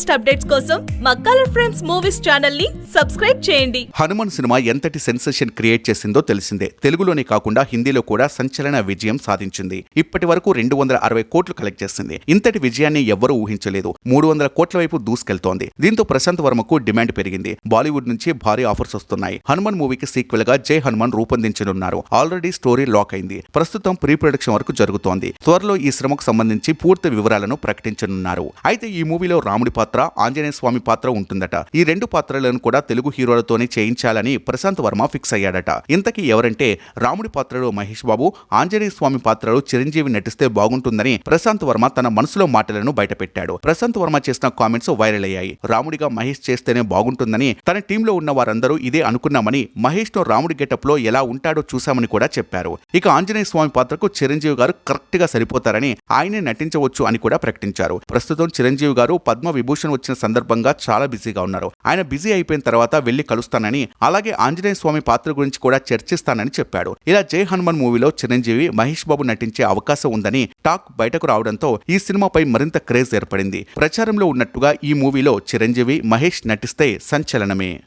Latest updates కోసం మా colour frames movies ఛానల్ని సబ్స్క్రైబ్ చేయండి. హనుమాన్ సినిమా ఎంతటి సెన్సేషన్ క్రియేట్ చేసిందో తెలిసిందే. తెలుగులోనే కాకుండా హిందీలో కూడా సంచలన విజయం సాధించింది. ఇప్పటి వరకు రెండు వందల అరవై కోట్లు కలెక్ట్ చేసింది. ఇంతటి విజయాన్ని ఎవ్వరూ ఊహించలేదు. మూడు వందల కోట్ల వైపు దూసుకెళ్తోంది. దీంతో ప్రశాంత్ వర్మకు డిమాండ్ పెరిగింది. బాలీవుడ్ నుంచి భారీ ఆఫర్స్ వస్తున్నాయి. హనుమాన్ మూవీకి సీక్వెల్గా జై హనుమాన్ రూపొందించనున్నారు. ఆల్రెడీ స్టోరీ లాక్ అయింది. ప్రస్తుతం ప్రీ ప్రొడక్షన్ వరకు జరుగుతోంది. త్వరలో ఈ శ్రమకు సంబంధించి పూర్తి వివరాలను ప్రకటించనున్నారు. అయితే ఈ మూవీలో రాముడి పాత్ర ఆంజనేయ స్వామి పాత్ర ఉంటుందట. ఈ రెండు పాత్రలను కూడా తెలుగు హీరోలతోనే చేయించాలని ప్రశాంత్ వర్మ ఫిక్స్ అయ్యాడట. ఇంతకీ ఎవరంటే రాముడి పాత్రలో మహేష్ బాబు ఆంజనేయ స్వామి పాత్రలో చిరంజీవి నటిస్తే బాగుంటుందని ప్రశాంత్ వర్మ తన మనసులో మాటలను బయటపెట్టాడు. ప్రశాంత్ వర్మ చేసిన కామెంట్స్ వైరల్ అయ్యాయి. రాముడిగా మహేష్ చేస్తేనే బాగుంటుందని తన టీంలో ఉన్న వారందరూ ఇదే అనుకున్నామని మహేష్ను రాముడి గెటప్లో ఎలా ఉంటాడో చూశామని కూడా చెప్పారు. ఇక ఆంజనేయ స్వామి పాత్రకు చిరంజీవి గారు కరెక్ట్గా సరిపోతారని ఆయనే నటించవచ్చు అని కూడా ప్రకటించారు. ప్రస్తుతం చిరంజీవి గారు పద్మ విభూషణ్ వచ్చిన సందర్భంగా చాలా బిజీగా ఉన్నారు. ఆయన బిజీ అయిపోయిన తర్వాత వెళ్ళి కలుస్తానని అలాగే ఆంజనేయ స్వామి పాత్ర గురించి కూడా చర్చిస్తానని చెప్పాడు. ఇలా జై హనుమాన్ మూవీలో చిరంజీవి మహేష్ బాబు నటించే అవకాశం ఉందని టాక్ బయటకు రావడంతో ఈ సినిమాపై మరింత క్రేజ్ ఏర్పడింది. ప్రచారంలో ఉన్నట్టుగా ఈ మూవీలో చిరంజీవి మహేష్ నటిస్తే సంచలనమే.